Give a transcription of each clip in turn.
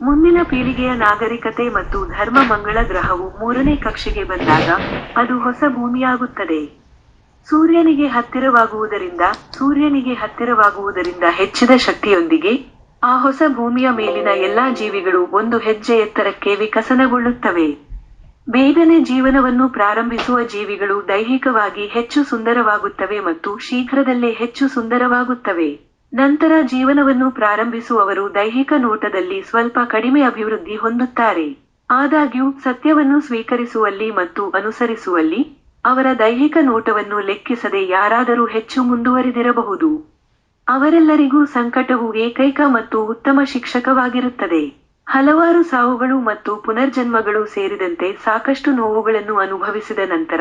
ಮುಂದಿನ ಪೀಳಿಗೆಯ ನಾಗರಿಕತೆ ಮತ್ತು ಧರ್ಮ ಮಂಗಳ ಗ್ರಹವು ಮೂರನೇ ಕಕ್ಷೆಗೆ ಬಂದಾಗ ಅದು ಹೊಸ ಭೂಮಿಯಾಗುತ್ತದೆ. ಸೂರ್ಯನಿಗೆ ಹತ್ತಿರವಾಗುವುದರಿಂದ ಸೂರ್ಯನಿಗೆ ಹತ್ತಿರವಾಗುವುದರಿಂದ ಹೆಚ್ಚಿದ ಶಕ್ತಿಯೊಂದಿಗೆ ಆ ಹೊಸ ಭೂಮಿಯ ಮೇಲಿನ ಎಲ್ಲಾ ಜೀವಿಗಳು ಒಂದು ಹೆಜ್ಜೆ ಎತ್ತರಕ್ಕೆ ವಿಕಸನಗೊಳ್ಳುತ್ತವೆ. ಬೇಗನೆ ಜೀವನವನ್ನು ಪ್ರಾರಂಭಿಸುವ ಜೀವಿಗಳು ದೈಹಿಕವಾಗಿ ಹೆಚ್ಚು ಸುಂದರವಾಗುತ್ತವೆ ಮತ್ತು ಶೀಘ್ರದಲ್ಲೇ ಹೆಚ್ಚು ಸುಂದರವಾಗುತ್ತವೆ. ನಂತರ ಜೀವನವನ್ನು ಪ್ರಾರಂಭಿಸುವವರು ದೈಹಿಕ ನೋಟದಲ್ಲಿ ಸ್ವಲ್ಪ ಕಡಿಮೆ ಅಭಿವೃದ್ಧಿ ಹೊಂದುತ್ತಾರೆ. ಆದಾಗ್ಯೂ, ಸತ್ಯವನ್ನು ಸ್ವೀಕರಿಸುವಲ್ಲಿ ಮತ್ತು ಅನುಸರಿಸುವಲ್ಲಿ ಅವರ ದೈಹಿಕ ನೋಟವನ್ನು ಲೆಕ್ಕಿಸದೆ ಯಾರಾದರೂ ಹೆಚ್ಚು ಮುಂದುವರಿದಿರಬಹುದು. ಅವರೆಲ್ಲರಿಗೂ ಸಂಕಟವು ಏಕೈಕ ಮತ್ತು ಉತ್ತಮ ಶಿಕ್ಷಕವಾಗಿರುತ್ತದೆ. ಹಲವಾರು ಸಾವುಗಳು ಮತ್ತು ಪುನರ್ಜನ್ಮಗಳು ಸೇರಿದಂತೆ ಸಾಕಷ್ಟು ನೋವುಗಳನ್ನು ಅನುಭವಿಸಿದ ನಂತರ,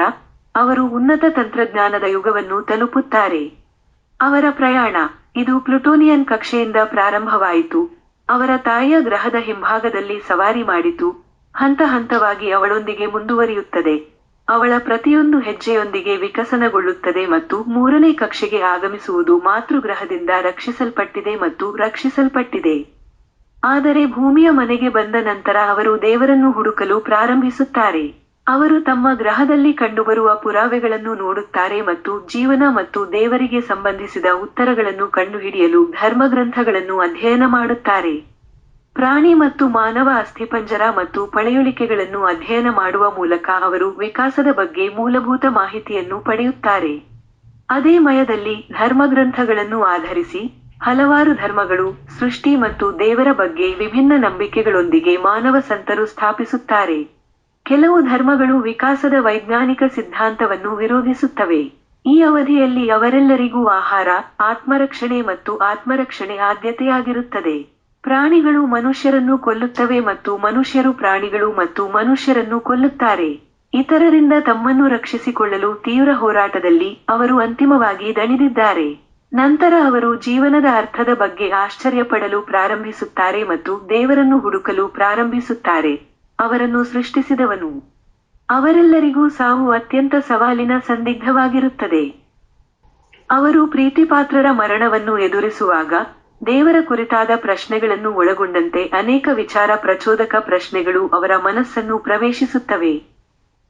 ಅವರು ಉನ್ನತ ತಂತ್ರಜ್ಞಾನದ ಯುಗವನ್ನು ತಲುಪುತ್ತಾರೆ. ಅವರ ಪ್ರಯಾಣ, ಇದು ಪ್ಲುಟೋನಿಯನ್ ಕಕ್ಷೆಯಿಂದ ಪ್ರಾರಂಭವಾಯಿತು. ಅವರ ತಾಯಿಯ ಗ್ರಹದ ಹಿಂಭಾಗದಲ್ಲಿ ಸವಾರಿ ಮಾಡಿತು. ಹಂತ ಹಂತವಾಗಿ ಅವಳೊಂದಿಗೆ ಮುಂದುವರಿಯುತ್ತದೆ. ಅವಳ ಪ್ರತಿಯೊಂದು ಹೆಜ್ಜೆಯೊಂದಿಗೆ ವಿಕಸನಗೊಳ್ಳುತ್ತದೆ ಮತ್ತು ಮೂರನೇ ಕಕ್ಷೆಗೆ ಆಗಮಿಸುವುದು ಮಾತೃಗ್ರಹದಿಂದ ರಕ್ಷಿಸಲ್ಪಟ್ಟಿದೆ ಮತ್ತು ರಕ್ಷಿಸಲ್ಪಟ್ಟಿದೆ. ಆದರೆ ಭೂಮಿಯ ಮನೆಗೆ ಬಂದ ನಂತರ ಅವರು ದೇವರನ್ನು ಹುಡುಕಲು ಪ್ರಾರಂಭಿಸುತ್ತಾರೆ. ಅವರು ತಮ್ಮ ಗ್ರಹದಲ್ಲಿ ಕಂಡುಬರುವ ಪುರಾವೆಗಳನ್ನು ನೋಡುತ್ತಾರೆ ಮತ್ತು ಜೀವನ ಮತ್ತು ದೇವರಿಗೆ ಸಂಬಂಧಿಸಿದ ಉತ್ತರಗಳನ್ನು ಕಂಡುಹಿಡಿಯಲು ಧರ್ಮಗ್ರಂಥಗಳನ್ನು ಅಧ್ಯಯನ ಮಾಡುತ್ತಾರೆ. ಪ್ರಾಣಿ ಮತ್ತು ಮಾನವ ಅಸ್ಥಿಪಂಜರ ಮತ್ತು ಪಳೆಯುಳಿಕೆಗಳನ್ನು ಅಧ್ಯಯನ ಮಾಡುವ ಮೂಲಕ ಅವರು ವಿಕಾಸದ ಬಗ್ಗೆ ಮೂಲಭೂತ ಮಾಹಿತಿಯನ್ನು ಪಡೆಯುತ್ತಾರೆ. ಅದೇ ಮಯದಲ್ಲಿ ಧರ್ಮಗ್ರಂಥಗಳನ್ನು ಆಧರಿಸಿ ಹಲವಾರು ಧರ್ಮಗಳು, ಸೃಷ್ಟಿ ಮತ್ತು ದೇವರ ಬಗ್ಗೆ ವಿಭಿನ್ನ ನಂಬಿಕೆಗಳೊಂದಿಗೆ ಮಾನವ ಸಂತರು ಸ್ಥಾಪಿಸುತ್ತಾರೆ. ಕೆಲವು ಧರ್ಮಗಳು ವಿಕಾಸದ ವೈಜ್ಞಾನಿಕ ಸಿದ್ಧಾಂತವನ್ನು ವಿರೋಧಿಸುತ್ತವೆ. ಈ ಅವಧಿಯಲ್ಲಿ ಅವರೆಲ್ಲರಿಗೂ ಆಹಾರ, ಆತ್ಮರಕ್ಷಣೆ ಮತ್ತು ಆತ್ಮರಕ್ಷಣೆ ಆದ್ಯತೆಯಾಗಿರುತ್ತದೆ. ಪ್ರಾಣಿಗಳು ಮನುಷ್ಯರನ್ನು ಕೊಲ್ಲುತ್ತವೆ ಮತ್ತು ಮನುಷ್ಯರು ಪ್ರಾಣಿಗಳು ಮತ್ತು ಮನುಷ್ಯರನ್ನು ಕೊಲ್ಲುತ್ತಾರೆ. ಇತರರಿಂದ ತಮ್ಮನ್ನು ರಕ್ಷಿಸಿಕೊಳ್ಳಲು ತೀವ್ರ ಹೋರಾಟದಲ್ಲಿ ಅವರು ಅಂತಿಮವಾಗಿ ದಣಿದಿದ್ದಾರೆ. ನಂತರ ಅವರು ಜೀವನದ ಅರ್ಥದ ಬಗ್ಗೆ ಆಶ್ಚರ್ಯಪಡಲು ಪ್ರಾರಂಭಿಸುತ್ತಾರೆ ಮತ್ತು ದೇವರನ್ನು ಹುಡುಕಲು ಪ್ರಾರಂಭಿಸುತ್ತಾರೆ. ಅವರನ್ನು ಸೃಷ್ಟಿಸಿದವನು. ಅವರೆಲ್ಲರಿಗೂ ಸಾವು ಅತ್ಯಂತ ಸವಾಲಿನ ಸಂದಿಗ್ಧವಾಗಿರುತ್ತದೆ. ಅವರು ಪ್ರೀತಿಪಾತ್ರರ ಮರಣವನ್ನು ಎದುರಿಸುವಾಗ ದೇವರ ಕುರಿತಾದ ಪ್ರಶ್ನೆಗಳನ್ನು ಒಳಗೊಂಡಂತೆ ಅನೇಕ ವಿಚಾರ ಪ್ರಚೋದಕ ಪ್ರಶ್ನೆಗಳು ಅವರ ಮನಸ್ಸನ್ನು ಪ್ರವೇಶಿಸುತ್ತವೆ.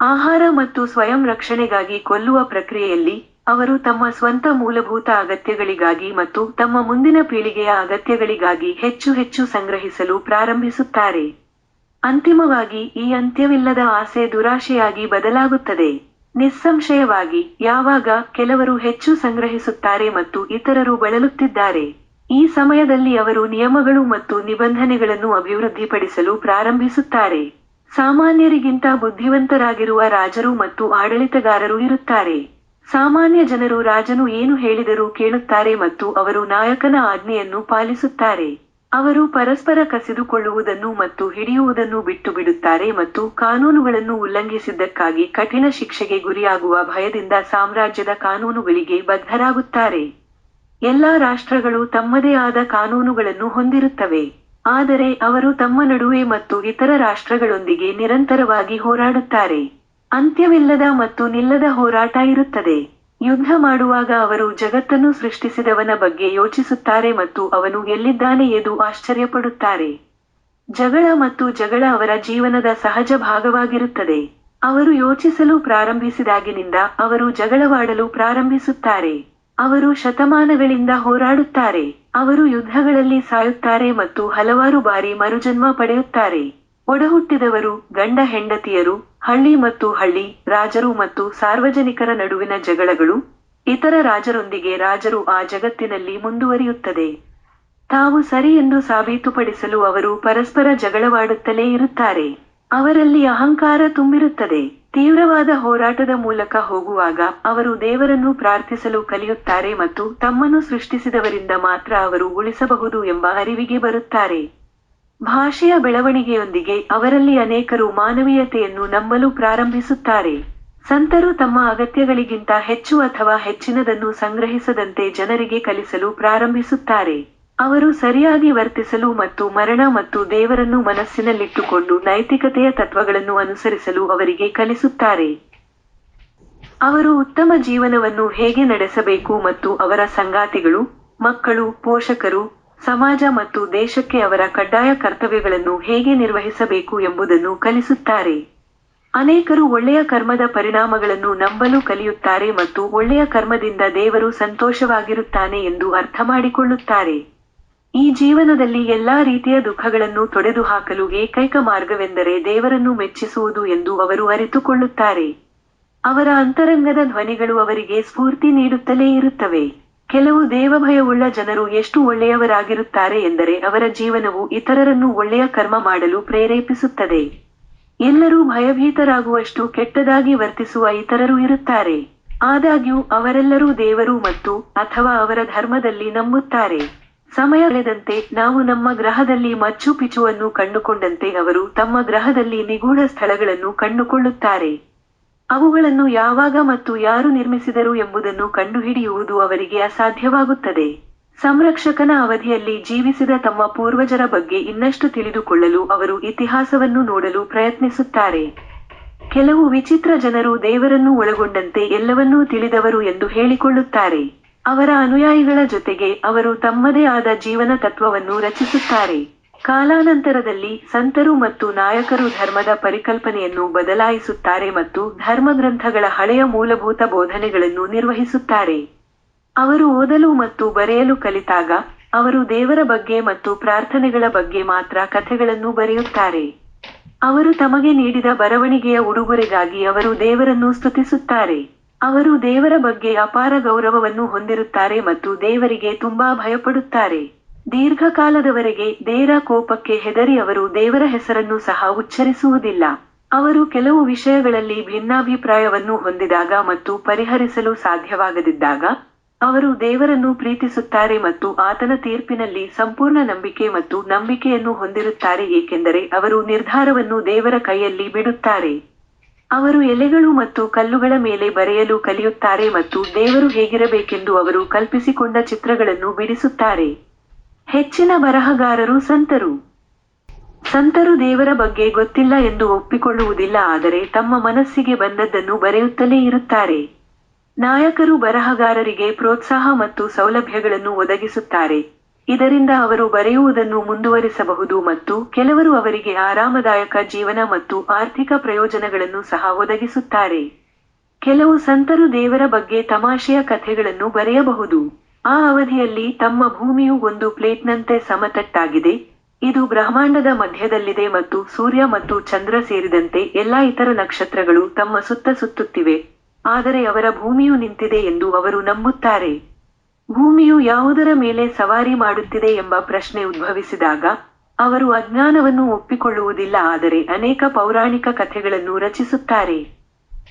ಆಹಾರ ಮತ್ತು ಸ್ವಯಂ ರಕ್ಷಣೆಗಾಗಿ ಕೊಲ್ಲುವ ಪ್ರಕ್ರಿಯೆಯಲ್ಲಿ ಅವರು ತಮ್ಮ ಸ್ವಂತ ಮೂಲಭೂತ ಅಗತ್ಯಗಳಿಗಾಗಿ ಮತ್ತು ತಮ್ಮ ಮುಂದಿನ ಪೀಳಿಗೆಯ ಅಗತ್ಯಗಳಿಗಾಗಿ ಹೆಚ್ಚು ಹೆಚ್ಚು ಸಂಗ್ರಹಿಸಲು ಪ್ರಾರಂಭಿಸುತ್ತಾರೆ. ಅಂತಿಮವಾಗಿ ಈ ಅಂತ್ಯವಿಲ್ಲದ ಆಸೆ ದುರಾಶೆಯಾಗಿ ಬದಲಾಗುತ್ತದೆ. ನಿಸ್ಸಂಶಯವಾಗಿ, ಯಾವಾಗ ಕೆಲವರು ಹೆಚ್ಚು ಸಂಗ್ರಹಿಸುತ್ತಾರೆ ಮತ್ತು ಇತರರು ಬಳಲುತ್ತಿದ್ದಾರೆ. ಈ ಸಮಯದಲ್ಲಿ ಅವರು ನಿಯಮಗಳು ಮತ್ತು ನಿಬಂಧನೆಗಳನ್ನು ಅಭಿವೃದ್ಧಿಪಡಿಸಲು ಪ್ರಾರಂಭಿಸುತ್ತಾರೆ. ಸಾಮಾನ್ಯರಿಗಿಂತ ಬುದ್ಧಿವಂತರಾಗಿರುವ ರಾಜರು ಮತ್ತು ಆಡಳಿತಗಾರರು ಇರುತ್ತಾರೆ. ಸಾಮಾನ್ಯ ಜನರು ರಾಜನು ಏನು ಹೇಳಿದರೂ ಕೇಳುತ್ತಾರೆ ಮತ್ತು ಅವರು ನಾಯಕನ ಆಜ್ಞೆಯನ್ನು ಪಾಲಿಸುತ್ತಾರೆ. ಅವರು ಪರಸ್ಪರ ಕಸಿದುಕೊಳ್ಳುವುದನ್ನು ಮತ್ತು ಹಿಡಿಯುವುದನ್ನು ಬಿಟ್ಟು ಬಿಡುತ್ತಾರೆ ಮತ್ತು ಕಾನೂನುಗಳನ್ನು ಉಲ್ಲಂಘಿಸಿದ್ದಕ್ಕಾಗಿ ಕಠಿಣ ಶಿಕ್ಷೆಗೆ ಗುರಿಯಾಗುವ ಭಯದಿಂದ ಸಾಮ್ರಾಜ್ಯದ ಕಾನೂನುಗಳಿಗೆ ಬದ್ಧರಾಗುತ್ತಾರೆ. ಎಲ್ಲಾ ರಾಷ್ಟ್ರಗಳು ತಮ್ಮದೇ ಆದ ಕಾನೂನುಗಳನ್ನು ಹೊಂದಿರುತ್ತವೆ. ಆದರೆ ಅವರು ತಮ್ಮ ನಡುವೆ ಮತ್ತು ಇತರ ರಾಷ್ಟ್ರಗಳೊಂದಿಗೆ ನಿರಂತರವಾಗಿ ಹೋರಾಡುತ್ತಾರೆ. ಅಂತ್ಯವಿಲ್ಲದ ಮತ್ತು ನಿಲ್ಲದ ಹೋರಾಟ ಇರುತ್ತದೆ. ಯುದ್ಧ ಮಾಡುವಾಗ ಅವರು ಜಗತ್ತನ್ನು ಸೃಷ್ಟಿಸಿದವನ ಬಗ್ಗೆ ಯೋಚಿಸುತ್ತಾರೆ ಮತ್ತು ಅವನು ಎಲ್ಲಿದ್ದಾನೆ ಎಂದು ಆಶ್ಚರ್ಯಪಡುತ್ತಾರೆ. ಜಗಳ ಮತ್ತು ಜಗಳ ಅವರ ಜೀವನದ ಸಹಜ ಭಾಗವಾಗಿರುತ್ತದೆ. ಅವರು ಯೋಚಿಸಲು ಪ್ರಾರಂಭಿಸಿದಾಗಿನಿಂದ ಅವರು ಜಗಳವಾಡಲು ಪ್ರಾರಂಭಿಸುತ್ತಾರೆ. ಅವರು ಶತಮಾನಗಳಿಂದ ಹೋರಾಡುತ್ತಾರೆ. ಅವರು ಯುದ್ಧಗಳಲ್ಲಿ ಸಾಯುತ್ತಾರೆ ಮತ್ತು ಹಲವಾರು ಬಾರಿ ಮರುಜನ್ಮ ಪಡೆಯುತ್ತಾರೆ. ಒಡಹುಟ್ಟಿದವರು ಗಂಡ ಹೆಂಡತಿಯರು ಹಳ್ಳಿ ಮತ್ತು ಹಳ್ಳಿ, ರಾಜರು ಮತ್ತು ಸಾರ್ವಜನಿಕರ ನಡುವಿನ ಜಗಳಗಳು ಇತರ ರಾಜರೊಂದಿಗೆ ರಾಜರು ಆ ಜಗತ್ತಿನಲ್ಲಿ ಮುಂದುವರಿಯುತ್ತದೆ. ತಾವು ಸರಿ ಎಂದು ಸಾಬೀತುಪಡಿಸಲು ಅವರು ಪರಸ್ಪರ ಜಗಳವಾಡುತ್ತಲೇ ಇರುತ್ತಾರೆ. ಅವರಲ್ಲಿ ಅಹಂಕಾರ ತುಂಬಿರುತ್ತದೆ. ತೀವ್ರವಾದ ಹೋರಾಟದ ಮೂಲಕ ಹೋಗುವಾಗ ಅವರು ದೇವರನ್ನು ಪ್ರಾರ್ಥಿಸಲು ಕಲಿಯುತ್ತಾರೆ ಮತ್ತು ತಮ್ಮನ್ನು ಸೃಷ್ಟಿಸಿದವರಿಂದ ಮಾತ್ರ ಅವರು ಉಳಿಸಬಹುದು ಎಂಬ ಅರಿವಿಗೆ ಬರುತ್ತಾರೆ. ಭಾಷೆಯ ಬೆಳವಣಿಗೆಯೊಂದಿಗೆ ಅವರಲ್ಲಿ ಅನೇಕರು ಮಾನವೀಯತೆಯನ್ನು ನಂಬಲು ಪ್ರಾರಂಭಿಸುತ್ತಾರೆ. ಸಂತರು ತಮ್ಮ ಅಗತ್ಯಗಳಿಗಿಂತ ಹೆಚ್ಚು ಅಥವಾ ಹೆಚ್ಚಿನದನ್ನು ಸಂಗ್ರಹಿಸದಂತೆ ಜನರಿಗೆ ಕಲಿಸಲು ಪ್ರಾರಂಭಿಸುತ್ತಾರೆ. ಅವರು ಸರಿಯಾಗಿ ವರ್ತಿಸಲು ಮತ್ತು ಮರಣ ಮತ್ತು ದೇವರನ್ನು ಮನಸ್ಸಿನಲ್ಲಿಟ್ಟುಕೊಂಡು ನೈತಿಕತೆಯ ತತ್ವಗಳನ್ನು ಅನುಸರಿಸಲು ಅವರಿಗೆ ಕಲಿಸುತ್ತಾರೆ. ಅವರು ಉತ್ತಮ ಜೀವನವನ್ನು ಹೇಗೆ ನಡೆಸಬೇಕು ಮತ್ತು ಅವರ ಸಂಗಾತಿಗಳು, ಮಕ್ಕಳು, ಪೋಷಕರು ಸಮಾಜ ಮತ್ತು ದೇಶಕ್ಕೆ ಅವರ ಕಡ್ಡಾಯ ಕರ್ತವ್ಯಗಳನ್ನು ಹೇಗೆ ನಿರ್ವಹಿಸಬೇಕು ಎಂಬುದನ್ನು ಕಲಿಸುತ್ತಾರೆ. ಅನೇಕರು ಒಳ್ಳೆಯ ಕರ್ಮದ ಪರಿಣಾಮಗಳನ್ನು ನಂಬಲು ಕಲಿಯುತ್ತಾರೆ ಮತ್ತು ಒಳ್ಳೆಯ ಕರ್ಮದಿಂದ ದೇವರು ಸಂತೋಷವಾಗಿರುತ್ತಾನೆ ಎಂದು ಅರ್ಥ ಮಾಡಿಕೊಳ್ಳುತ್ತಾರೆ. ಈ ಜೀವನದಲ್ಲಿ ಎಲ್ಲಾ ರೀತಿಯ ದುಃಖಗಳನ್ನು ತೊಡೆದುಹಾಕಲು ಏಕೈಕ ಮಾರ್ಗವೆಂದರೆ ದೇವರನ್ನು ಮೆಚ್ಚಿಸುವುದು ಎಂದು ಅವರು ಅರಿತುಕೊಳ್ಳುತ್ತಾರೆ. ಅವರ ಅಂತರಂಗದ ಧ್ವನಿಗಳು ಅವರಿಗೆ ಸ್ಫೂರ್ತಿ ನೀಡುತ್ತಲೇ ಇರುತ್ತವೆ. ಕೆಲವು ದೇವಭಯವುಳ್ಳ ಜನರು ಎಷ್ಟು ಒಳ್ಳೆಯವರಾಗಿರುತ್ತಾರೆ ಎಂದರೆ ಅವರ ಜೀವನವು ಇತರರನ್ನು ಒಳ್ಳೆಯ ಕರ್ಮ ಮಾಡಲು ಪ್ರೇರೇಪಿಸುತ್ತದೆ. ಎಲ್ಲರೂ ಭಯಭೀತರಾಗುವಷ್ಟು ಕೆಟ್ಟದಾಗಿ ವರ್ತಿಸುವ ಇತರರು ಇರುತ್ತಾರೆ. ಆದಾಗ್ಯೂ ಅವರೆಲ್ಲರೂ ದೇವರು ಮತ್ತು ಅಥವಾ ಅವರ ಧರ್ಮದಲ್ಲಿ ನಂಬುತ್ತಾರೆ. ಸಮಯ ಕಳೆದಂತೆ ನಾವು ನಮ್ಮ ಗ್ರಹದಲ್ಲಿ ಮಚ್ಚು ಪಿಚುವನ್ನು ಕಂಡುಕೊಂಡಂತೆ ಅವರು ತಮ್ಮ ಗ್ರಹದಲ್ಲಿ ನಿಗೂಢ ಸ್ಥಳಗಳನ್ನು ಕಂಡುಕೊಳ್ಳುತ್ತಾರೆ. ಅವುಗಳನ್ನು ಯಾವಾಗ ಮತ್ತು ಯಾರು ನಿರ್ಮಿಸಿದರು ಎಂಬುದನ್ನು ಕಂಡುಹಿಡಿಯುವುದು ಅವರಿಗೆ ಅಸಾಧ್ಯವಾಗುತ್ತದೆ. ಸಂರಕ್ಷಕನ ಅವಧಿಯಲ್ಲಿ ಜೀವಿಸಿದ ತಮ್ಮ ಪೂರ್ವಜರ ಬಗ್ಗೆ ಇನ್ನಷ್ಟು ತಿಳಿದುಕೊಳ್ಳಲು ಅವರು ಇತಿಹಾಸವನ್ನು ನೋಡಲು ಪ್ರಯತ್ನಿಸುತ್ತಾರೆ. ಕೆಲವು ವಿಚಿತ್ರ ಜನರು ದೇವರನ್ನು ಒಳಗೊಂಡಂತೆ ಎಲ್ಲವನ್ನೂ ತಿಳಿದವರು ಎಂದು ಹೇಳಿಕೊಳ್ಳುತ್ತಾರೆ. ಅವರ ಅನುಯಾಯಿಗಳ ಜೊತೆಗೆ ಅವರು ತಮ್ಮದೇ ಆದ ಜೀವನ ತತ್ವವನ್ನು ರಚಿಸುತ್ತಾರೆ. ಕಾಲಾನಂತರದಲ್ಲಿ ಸಂತರು ಮತ್ತು ನಾಯಕರು ಧರ್ಮದ ಪರಿಕಲ್ಪನೆಯನ್ನು ಬದಲಾಯಿಸುತ್ತಾರೆ ಮತ್ತು ಧರ್ಮಗ್ರಂಥಗಳ ಹಳೆಯ ಮೂಲಭೂತ ಬೋಧನೆಗಳನ್ನು ನಿರ್ವಹಿಸುತ್ತಾರೆ. ಅವರು ಓದಲು ಮತ್ತು ಬರೆಯಲು ಕಲಿತಾಗ ಅವರು ದೇವರ ಬಗ್ಗೆ ಮತ್ತು ಪ್ರಾರ್ಥನೆಗಳ ಬಗ್ಗೆ ಮಾತ್ರ ಕಥೆಗಳನ್ನು ಬರೆಯುತ್ತಾರೆ. ಅವರು ತಮಗೆ ನೀಡಿದ ಬರವಣಿಗೆಯ ಉಡುಗೊರೆಗಾಗಿ ಅವರು ದೇವರನ್ನು ಸ್ತುತಿಸುತ್ತಾರೆ. ಅವರು ದೇವರ ಬಗ್ಗೆ ಅಪಾರ ಗೌರವವನ್ನು ಹೊಂದಿರುತ್ತಾರೆ ಮತ್ತು ದೇವರಿಗೆ ತುಂಬಾ ಭಯಪಡುತ್ತಾರೆ. ದೀರ್ಘಕಾಲದವರೆಗೆ ದೇರ ಕೋಪಕ್ಕೆ ಹೆದರಿ ಅವರು ದೇವರ ಹೆಸರನ್ನು ಸಹ ಉಚ್ಚರಿಸುವುದಿಲ್ಲ. ಅವರು ಕೆಲವು ವಿಷಯಗಳಲ್ಲಿ ಭಿನ್ನಾಭಿಪ್ರಾಯವನ್ನು ಹೊಂದಿದಾಗ ಮತ್ತು ಪರಿಹರಿಸಲು ಸಾಧ್ಯವಾಗದಿದ್ದಾಗ, ಅವರು ದೇವರನ್ನು ಪ್ರೀತಿಸುತ್ತಾರೆ ಮತ್ತು ಆತನ ತೀರ್ಪಿನಲ್ಲಿ ಸಂಪೂರ್ಣ ನಂಬಿಕೆ ಮತ್ತು ನಂಬಿಕೆಯನ್ನು ಹೊಂದಿರುತ್ತಾರೆ, ಏಕೆಂದರೆ ಅವರು ನಿರ್ಧಾರವನ್ನು ದೇವರ ಕೈಯಲ್ಲಿ ಬಿಡುತ್ತಾರೆ. ಅವರು ಎಲೆಗಳು ಮತ್ತು ಕಲ್ಲುಗಳ ಮೇಲೆ ಬರೆಯಲು ಕಲಿಯುತ್ತಾರೆ ಮತ್ತು ದೇವರು ಹೇಗಿರಬೇಕೆಂದು ಅವರು ಕಲ್ಪಿಸಿಕೊಂಡ ಚಿತ್ರಗಳನ್ನು ಬಿಡಿಸುತ್ತಾರೆ. ಹೆಚ್ಚಿನ ಬರಹಗಾರರು ಸಂತರು. ಸಂತರು ದೇವರ ಬಗ್ಗೆ ಗೊತ್ತಿಲ್ಲ ಎಂದು ಒಪ್ಪಿಕೊಳ್ಳುವುದಿಲ್ಲ, ಆದರೆ ತಮ್ಮ ಮನಸ್ಸಿಗೆ ಬಂದದ್ದನ್ನು ಬರೆಯುತ್ತಲೇ ಇರುತ್ತಾರೆ. ನಾಯಕರು ಬರಹಗಾರರಿಗೆ ಪ್ರೋತ್ಸಾಹ ಮತ್ತು ಸೌಲಭ್ಯಗಳನ್ನು ಒದಗಿಸುತ್ತಾರೆ. ಇದರಿಂದ ಅವರು ಬರೆಯುವುದನ್ನು ಮುಂದುವರಿಸಬಹುದು ಮತ್ತು ಕೆಲವರು ಅವರಿಗೆ ಆರಾಮದಾಯಕ ಜೀವನ ಮತ್ತು ಆರ್ಥಿಕ ಪ್ರಯೋಜನಗಳನ್ನು ಸಹ ಒದಗಿಸುತ್ತಾರೆ. ಕೆಲವು ಸಂತರು ದೇವರ ಬಗ್ಗೆ ತಮಾಷೆಯ ಕಥೆಗಳನ್ನು ಬರೆಯಬಹುದು. ಆ ಅವಧಿಯಲ್ಲಿ ತಮ್ಮ ಭೂಮಿಯು ಒಂದು ಪ್ಲೇಟ್ನಂತೆ ಸಮತಟ್ಟಾಗಿದೆ. ಇದು ಬ್ರಹ್ಮಾಂಡದ ಮಧ್ಯದಲ್ಲಿದೆ ಮತ್ತು ಸೂರ್ಯ ಮತ್ತು ಚಂದ್ರ ಸೇರಿದಂತೆ ಎಲ್ಲಾ ಇತರ ನಕ್ಷತ್ರಗಳು ತಮ್ಮ ಸುತ್ತ ಸುತ್ತುತ್ತಿವೆ. ಆದರೆ ಅವರ ಭೂಮಿಯು ನಿಂತಿದೆ ಎಂದು ಅವರು ನಂಬುತ್ತಾರೆ. ಭೂಮಿಯು ಯಾವುದರ ಮೇಲೆ ಸವಾರಿ ಮಾಡುತ್ತಿದೆ ಎಂಬ ಪ್ರಶ್ನೆ ಉದ್ಭವಿಸಿದಾಗ, ಅವರು ಅಜ್ಞಾನವನ್ನು ಒಪ್ಪಿಕೊಳ್ಳುವುದಿಲ್ಲ ಆದರೆ ಅನೇಕ ಪೌರಾಣಿಕ ಕಥೆಗಳನ್ನು ರಚಿಸುತ್ತಾರೆ.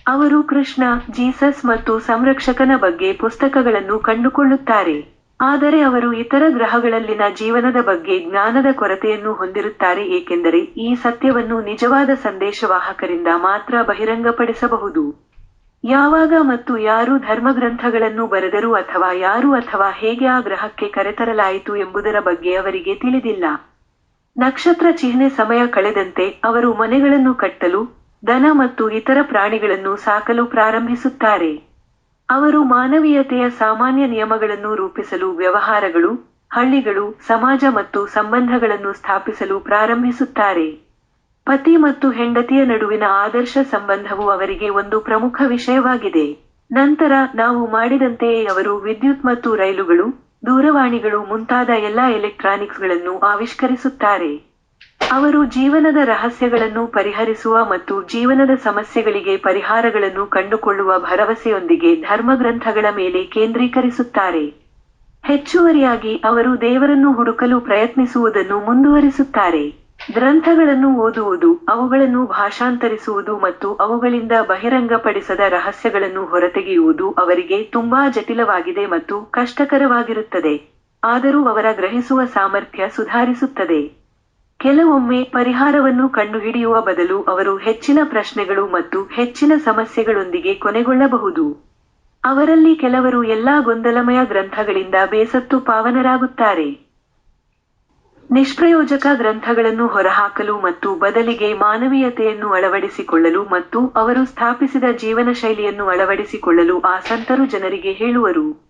ಅವರು ಕೃಷ್ಣ, ಜೀಸಸ್ ಮತ್ತು ಸಂರಕ್ಷಕನ ಬಗ್ಗೆ ಪುಸ್ತಕಗಳನ್ನು ಕಂಡುಕೊಳ್ಳುತ್ತಾರೆ. ಆದರೆ ಅವರು ಇತರ ಗ್ರಹಗಳಲ್ಲಿನ ಜೀವನದ ಬಗ್ಗೆ ಜ್ಞಾನದ ಕೊರತೆಯನ್ನು ಹೊಂದಿರುತ್ತಾರೆ, ಏಕೆಂದರೆ ಈ ಸತ್ಯವನ್ನು ನಿಜವಾದ ಸಂದೇಶವಾಹಕರಿಂದ ಮಾತ್ರ ಬಹಿರಂಗಪಡಿಸಬಹುದು. ಯಾವಾಗ ಮತ್ತು ಯಾರು ಧರ್ಮಗ್ರಂಥಗಳನ್ನು ಬರೆದರು ಅಥವಾ ಯಾರು ಅಥವಾ ಹೇಗೆ ಆ ಗ್ರಹಕ್ಕೆ ಕರೆತರಲಾಯಿತು ಎಂಬುದರ ಬಗ್ಗೆ ಅವರಿಗೆ ತಿಳಿದಿಲ್ಲ. ನಕ್ಷತ್ರ ಚಿಹ್ನೆ ಸಮಯ ಕಳೆದಂತೆ ಅವರು ಮನೆಗಳನ್ನು ಕಟ್ಟಲು ದನ ಮತ್ತು ಇತರ ಪ್ರಾಣಿಗಳನ್ನು ಸಾಕಲು ಪ್ರಾರಂಭಿಸುತ್ತಾರೆ. ಅವರು ಮಾನವೀಯತೆಯ ಸಾಮಾನ್ಯ ನಿಯಮಗಳನ್ನು ರೂಪಿಸಲು ವ್ಯವಹಾರಗಳು, ಹಳ್ಳಿಗಳು, ಸಮಾಜ ಮತ್ತು ಸಂಬಂಧಗಳನ್ನು ಸ್ಥಾಪಿಸಲು ಪ್ರಾರಂಭಿಸುತ್ತಾರೆ. ಪತಿ ಮತ್ತು ಹೆಂಡತಿಯ ನಡುವಿನ ಆದರ್ಶ ಸಂಬಂಧವು ಅವರಿಗೆ ಒಂದು ಪ್ರಮುಖ ವಿಷಯವಾಗಿದೆ. ನಂತರ ನಾವು ಮಾಡಿದಂತೆಯೇ ಅವರು ವಿದ್ಯುತ್ ಮತ್ತು ರೈಲುಗಳು, ದೂರವಾಣಿಗಳು ಮುಂತಾದ ಎಲ್ಲಾ ಎಲೆಕ್ಟ್ರಾನಿಕ್ಸ್ಗಳನ್ನು ಆವಿಷ್ಕರಿಸುತ್ತಾರೆ. ಅವರು ಜೀವನದ ರಹಸ್ಯಗಳನ್ನು ಪರಿಹರಿಸುವ ಮತ್ತು ಜೀವನದ ಸಮಸ್ಯೆಗಳಿಗೆ ಪರಿಹಾರಗಳನ್ನು ಕಂಡುಕೊಳ್ಳುವ ಭರವಸೆಯೊಂದಿಗೆ ಧರ್ಮಗ್ರಂಥಗಳ ಮೇಲೆ ಕೇಂದ್ರೀಕರಿಸುತ್ತಾರೆ. ಹೆಚ್ಚುವರಿಯಾಗಿ ಅವರು ದೇವರನ್ನು ಹುಡುಕಲು ಪ್ರಯತ್ನಿಸುವುದನ್ನು ಮುಂದುವರಿಸುತ್ತಾರೆ. ಗ್ರಂಥಗಳನ್ನು ಓದುವುದು, ಅವುಗಳನ್ನು ಭಾಷಾಂತರಿಸುವುದು ಮತ್ತು ಅವುಗಳಿಂದ ಬಹಿರಂಗಪಡಿಸದ ರಹಸ್ಯಗಳನ್ನು ಹೊರತೆಗೆಯುವುದು ಅವರಿಗೆ ತುಂಬಾ ಜಟಿಲವಾಗಿದೆ ಮತ್ತು ಕಷ್ಟಕರವಾಗಿರುತ್ತದೆ. ಆದರೂ ಅವರ ಗ್ರಹಿಸುವ ಸಾಮರ್ಥ್ಯ ಸುಧಾರಿಸುತ್ತದೆ. ಕೆಲವೊಮ್ಮೆ ಪರಿಹಾರವನ್ನು ಕಂಡುಹಿಡಿಯುವ ಬದಲು ಅವರು ಹೆಚ್ಚಿನ ಪ್ರಶ್ನೆಗಳು ಮತ್ತು ಹೆಚ್ಚಿನ ಸಮಸ್ಯೆಗಳೊಂದಿಗೆ ಕೊನೆಗೊಳ್ಳಬಹುದು. ಅವರಲ್ಲಿ ಕೆಲವರು ಎಲ್ಲಾ ಗೊಂದಲಮಯ ಗ್ರಂಥಗಳಿಂದ ಬೇಸತ್ತು ಪಾವನರಾಗುತ್ತಾರೆ. ನಿಷ್ಪ್ರಯೋಜಕ ಗ್ರಂಥಗಳನ್ನು ಹೊರಹಾಕಲು ಮತ್ತು ಬದಲಿಗೆ ಮಾನವೀಯತೆಯನ್ನು ಅಳವಡಿಸಿಕೊಳ್ಳಲು ಮತ್ತು ಅವರು ಸ್ಥಾಪಿಸಿದ ಜೀವನ ಶೈಲಿಯನ್ನು ಅಳವಡಿಸಿಕೊಳ್ಳಲು ಆ ಸಂತರು ಜನರಿಗೆ ಹೇಳುವರು.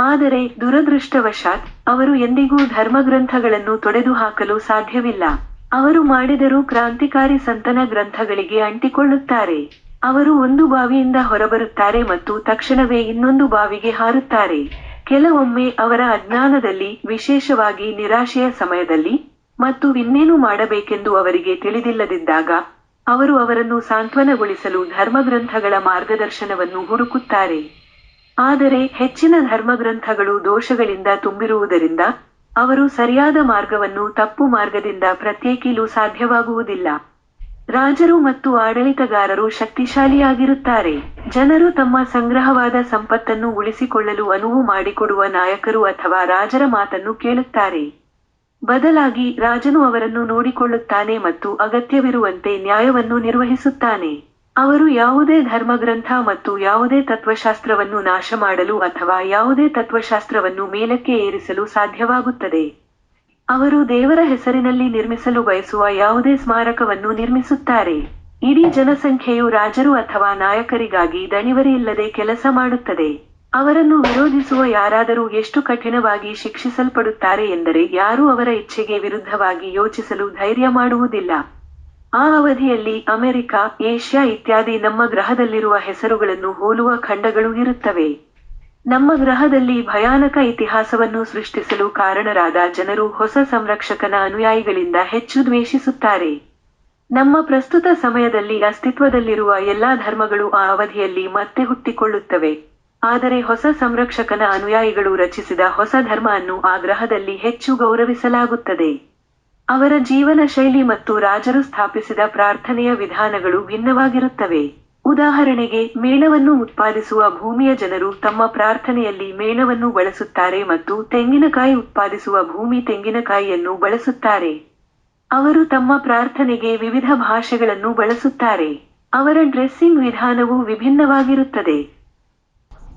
ಆದರೆ ದುರದೃಷ್ಟವಶಾತ್ ಅವರು ಎಂದಿಗೂ ಧರ್ಮಗ್ರಂಥಗಳನ್ನು ತೊಡೆದುಹಾಕಲು ಸಾಧ್ಯವಿಲ್ಲ. ಅವರು ಮಾಡಿದರೂ ಕ್ರಾಂತಿಕಾರಿ ಸಂತನ ಗ್ರಂಥಗಳಿಗೆ ಅಂಟಿಕೊಳ್ಳುತ್ತಾರೆ. ಅವರು ಒಂದು ಬಾವಿಯಿಂದ ಹೊರಬರುತ್ತಾರೆ ಮತ್ತು ತಕ್ಷಣವೇ ಇನ್ನೊಂದು ಬಾವಿಗೆ ಹಾರುತ್ತಾರೆ. ಕೆಲವೊಮ್ಮೆ ಅವರ ಅಜ್ಞಾನದಲ್ಲಿ, ವಿಶೇಷವಾಗಿ ನಿರಾಶೆಯ ಸಮಯದಲ್ಲಿ, ಮತ್ತು ಇನ್ನೇನು ಮಾಡಬೇಕೆಂದು ಅವರಿಗೆ ತಿಳಿದಿಲ್ಲದಿದ್ದಾಗ, ಅವರು ಅವರನ್ನು ಸಾಂತ್ವನಗೊಳಿಸಲು ಧರ್ಮಗ್ರಂಥಗಳ ಮಾರ್ಗದರ್ಶನವನ್ನು ಹುಡುಕುತ್ತಾರೆ. ಆದರೆ ಹೆಚ್ಚಿನ ಧರ್ಮಗ್ರಂಥಗಳು ದೋಷಗಳಿಂದ ತುಂಬಿರುವುದರಿಂದ ಅವರು ಸರಿಯಾದ ಮಾರ್ಗವನ್ನು ತಪ್ಪು ಮಾರ್ಗದಿಂದ ಪ್ರತ್ಯೇಕಿಲು ಸಾಧ್ಯವಾಗುವುದಿಲ್ಲ. ರಾಜರು ಮತ್ತು ಆಡಳಿತಗಾರರು ಶಕ್ತಿಶಾಲಿಯಾಗಿರುತ್ತಾರೆ. ಜನರು ತಮ್ಮ ಸಂಗ್ರಹವಾದ ಸಂಪತ್ತನ್ನು ಉಳಿಸಿಕೊಳ್ಳಲು ಅನುವು ಮಾಡಿಕೊಡುವ ನಾಯಕರು ಅಥವಾ ರಾಜರ ಮಾತನ್ನು ಕೇಳುತ್ತಾರೆ. ಬದಲಾಗಿ ರಾಜನು ಅವರನ್ನು ನೋಡಿಕೊಳ್ಳುತ್ತಾನೆ ಮತ್ತು ಅಗತ್ಯವಿರುವಂತೆ ನ್ಯಾಯವನ್ನು ನಿರ್ವಹಿಸುತ್ತಾನೆ. ಅವರು ಯಾವುದೇ ಧರ್ಮಗ್ರಂಥ ಮತ್ತು ಯಾವುದೇ ತತ್ವಶಾಸ್ತ್ರವನ್ನು ನಾಶ ಮಾಡಲು ಅಥವಾ ಯಾವುದೇ ತತ್ವಶಾಸ್ತ್ರವನ್ನು ಮೇಲಕ್ಕೆ ಏರಿಸಲು ಸಾಧ್ಯವಾಗುತ್ತದೆ. ಅವರು ದೇವರ ಹೆಸರಿನಲ್ಲಿ ನಿರ್ಮಿಸಲು ಬಯಸುವ ಯಾವುದೇ ಸ್ಮಾರಕವನ್ನು ನಿರ್ಮಿಸುತ್ತಾರೆ. ಇಡೀ ಜನಸಂಖ್ಯೆಯು ರಾಜರು ಅಥವಾ ನಾಯಕರಿಗಾಗಿ ದಣಿವರಿಯಿಲ್ಲದೆ ಕೆಲಸ ಮಾಡುತ್ತದೆ. ಅವರನ್ನು ವಿರೋಧಿಸುವ ಯಾರಾದರೂ ಎಷ್ಟು ಕಠಿಣವಾಗಿ ಶಿಕ್ಷಿಸಲ್ಪಡುತ್ತಾರೆ ಎಂದರೆ ಯಾರೂ ಅವರ ಇಚ್ಛೆಗೆ ವಿರುದ್ಧವಾಗಿ ಯೋಚಿಸಲು ಧೈರ್ಯ ಮಾಡುವುದಿಲ್ಲ. ಆ ಅವಧಿಯಲ್ಲಿ ಅಮೆರಿಕ, ಏಷ್ಯಾ ಇತ್ಯಾದಿ ನಮ್ಮ ಗ್ರಹದಲ್ಲಿರುವ ಹೆಸರುಗಳನ್ನು ಹೋಲುವ ಖಂಡಗಳು ಇರುತ್ತವೆ. ನಮ್ಮ ಗ್ರಹದಲ್ಲಿ ಭಯಾನಕ ಇತಿಹಾಸವನ್ನು ಸೃಷ್ಟಿಸಲು ಕಾರಣರಾದ ಜನರು ಹೊಸ ಸಂರಕ್ಷಕನ ಅನುಯಾಯಿಗಳಿಂದ ಹೆಚ್ಚು ದ್ವೇಷಿಸುತ್ತಾರೆ. ನಮ್ಮ ಪ್ರಸ್ತುತ ಸಮಯದಲ್ಲಿ ಅಸ್ತಿತ್ವದಲ್ಲಿರುವ ಎಲ್ಲಾ ಧರ್ಮಗಳು ಆ ಅವಧಿಯಲ್ಲಿ ಮತ್ತೆ ಹುಟ್ಟಿಕೊಳ್ಳುತ್ತವೆ. ಆದರೆ ಹೊಸ ಸಂರಕ್ಷಕನ ಅನುಯಾಯಿಗಳು ರಚಿಸಿದ ಹೊಸ ಧರ್ಮ ಅನ್ನು ಆ ಗ್ರಹದಲ್ಲಿ ಹೆಚ್ಚು ಗೌರವಿಸಲಾಗುತ್ತದೆ. ಅವರ ಜೀವನ ಶೈಲಿ ಮತ್ತು ರಾಜರು ಸ್ಥಾಪಿಸಿದ ಪ್ರಾರ್ಥನೆಯ ವಿಧಾನಗಳು ಭಿನ್ನವಾಗಿರುತ್ತವೆ. ಉದಾಹರಣೆಗೆ ಮೇಣವನ್ನು ಉತ್ಪಾದಿಸುವ ಭೂಮಿಯ ಜನರು ತಮ್ಮ ಪ್ರಾರ್ಥನೆಯಲ್ಲಿ ಮೇಣವನ್ನು ಬಳಸುತ್ತಾರೆ ಮತ್ತು ತೆಂಗಿನಕಾಯಿ ಉತ್ಪಾದಿಸುವ ಭೂಮಿ ತೆಂಗಿನಕಾಯಿಯನ್ನು ಬಳಸುತ್ತಾರೆ. ಅವರು ತಮ್ಮ ಪ್ರಾರ್ಥನೆಗೆ ವಿವಿಧ ಭಾಷೆಗಳನ್ನು ಬಳಸುತ್ತಾರೆ. ಅವರ ಡ್ರೆಸ್ಸಿಂಗ್ ವಿಧಾನವು ವಿಭಿನ್ನವಾಗಿರುತ್ತದೆ.